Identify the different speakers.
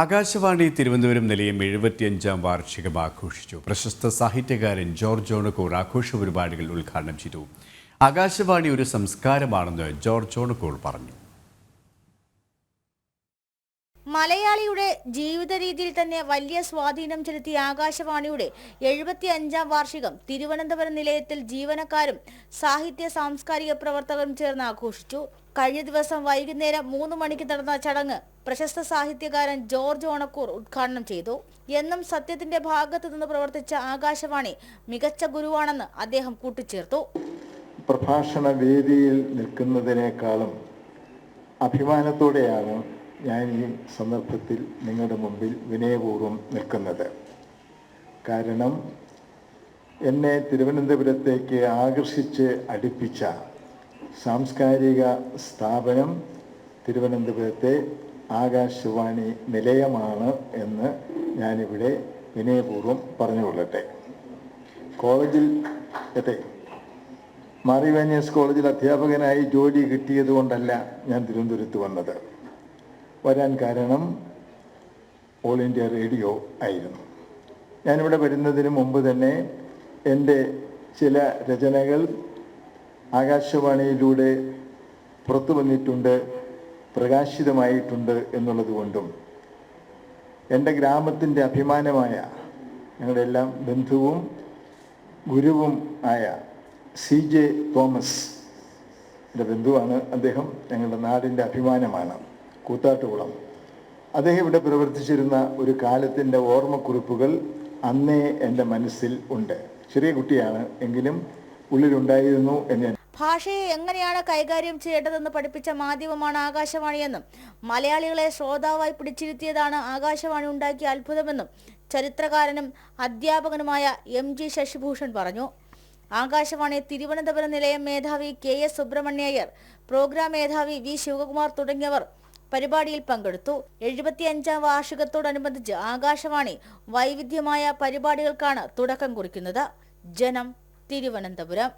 Speaker 1: ആകാശവാണി തിരുവനന്തപുരം നിലയം എഴുപത്തിയഞ്ചാം വാർഷികം ആഘോഷിച്ചു. പ്രശസ്ത സാഹിത്യകാരൻ ജോർജ് ഓണക്കൂർ ആഘോഷ പരിപാടികൾ ഉദ്ഘാടനം ചെയ്തു. ആകാശവാണി ഒരു സംസ്കാരമാണെന്ന് ജോർജ് ഓണക്കൂർ പറഞ്ഞു.
Speaker 2: മലയാളിയുടെ ജീവിത രീതിയിൽ തന്നെ വലിയ സ്വാധീനം ചെലുത്തിയ ആകാശവാണിയുടെ എഴുപത്തി അഞ്ചാം വാർഷികം തിരുവനന്തപുരം നിലയത്തിൽ ജീവനക്കാരും സാഹിത്യ സാംസ്കാരിക പ്രവർത്തകരും ചേർന്ന് ആഘോഷിച്ചു. കഴിഞ്ഞ ദിവസം വൈകുന്നേരം മൂന്ന് മണിക്ക് നടന്ന ചടങ്ങ് പ്രശസ്ത സാഹിത്യകാരൻ ജോർജ് ഓണക്കൂർ ഉദ്ഘാടനം ചെയ്തു. എന്നും സത്യത്തിന്റെ ഭാഗത്തു നിന്ന് പ്രവർത്തിച്ച ആകാശവാണി മികച്ച ഗുരുവാണെന്ന് അദ്ദേഹം കൂട്ടിച്ചേർത്തു.
Speaker 3: പ്രഭാഷണ വേദിയിൽ നിൽക്കുന്നതിനേക്കാളും അഭിമാനത്തോടെയാണ് ഞാൻ ഈ സന്ദർഭത്തിൽ നിങ്ങളുടെ മുമ്പിൽ വിനയപൂർവം നിൽക്കുന്നത്. കാരണം എന്നെ തിരുവനന്തപുരത്തേക്ക് ആകർഷിച്ച് അടുപ്പിച്ച സാംസ്കാരിക സ്ഥാപനം തിരുവനന്തപുരത്തെ ആകാശവാണി നിലയമാണ് എന്ന് ഞാനിവിടെ വിനയപൂർവം പറഞ്ഞുകൊള്ളട്ടെ. കോളേജിൽ അതെ മാറി വാനിയസ് കോളേജിൽ അധ്യാപകനായി ജോലി കിട്ടിയതുകൊണ്ടല്ല ഞാൻ തിരുവനന്തപുരത്ത് വന്നത്. വരാൻ കാരണം ഓൾ ഇന്ത്യ റേഡിയോ ആയിരുന്നു. ഞാനിവിടെ വരുന്നതിന് മുമ്പ് തന്നെ എന്റെ ചില രചനകൾ ആകാശവാണിയിലൂടെ പുറത്തു വന്നിട്ടുണ്ട് പ്രകാശിതമായിട്ടുണ്ട് എന്നുള്ളത് കൊണ്ടും എന്റെ ഗ്രാമത്തിന്റെ അഭിമാനമായ ഞങ്ങളുടെ എല്ലാം ബന്ധുവും ഗുരുവും ആയ സി ജെ തോമസ് എന്റെ ബന്ധുവാണ് അദ്ദേഹം ഞങ്ങളുടെ നാടിന്റെ അഭിമാനമാണ്. കൂത്താട്ടുകുളം. അദ്ദേഹം ഇവിടെ പ്രവർത്തിച്ചിരുന്ന ഒരു കാലത്തിന്റെ ഓർമ്മക്കുറിപ്പുകൾ അന്നേ എന്റെ മനസ്സിൽ ഉണ്ട്. ചെറിയ കുട്ടിയാണ് എങ്കിലും ഉള്ളിലുണ്ടായിരുന്നു എന്ന്
Speaker 2: ഭാഷയെ എങ്ങനെയാണ് കൈകാര്യം ചെയ്യേണ്ടതെന്ന് പഠിപ്പിച്ച മാധ്യമമാണ് ആകാശവാണിയെന്നും മലയാളികളെ ശ്രോതാവായി പിടിച്ചിരുത്തിയതാണ് ആകാശവാണി ഉണ്ടാക്കിയ അത്ഭുതമെന്നും ചരിത്രകാരനും അധ്യാപകനുമായ എം ജി ശശിഭൂഷൺ പറഞ്ഞു. ആകാശവാണി തിരുവനന്തപുരം നിലയം മേധാവി കെ എസ് സുബ്രഹ്മണ്യയ്യർ പ്രോഗ്രാം മേധാവി വി ശിവകുമാർ തുടങ്ങിയവർ പരിപാടിയിൽ പങ്കെടുത്തു. എഴുപത്തിയഞ്ചാം വാർഷികത്തോടനുബന്ധിച്ച് ആകാശവാണി വൈവിധ്യമായ പരിപാടികൾക്കാണ് തുടക്കം കുറിക്കുന്നത്. ജനം തിരുവനന്തപുരം.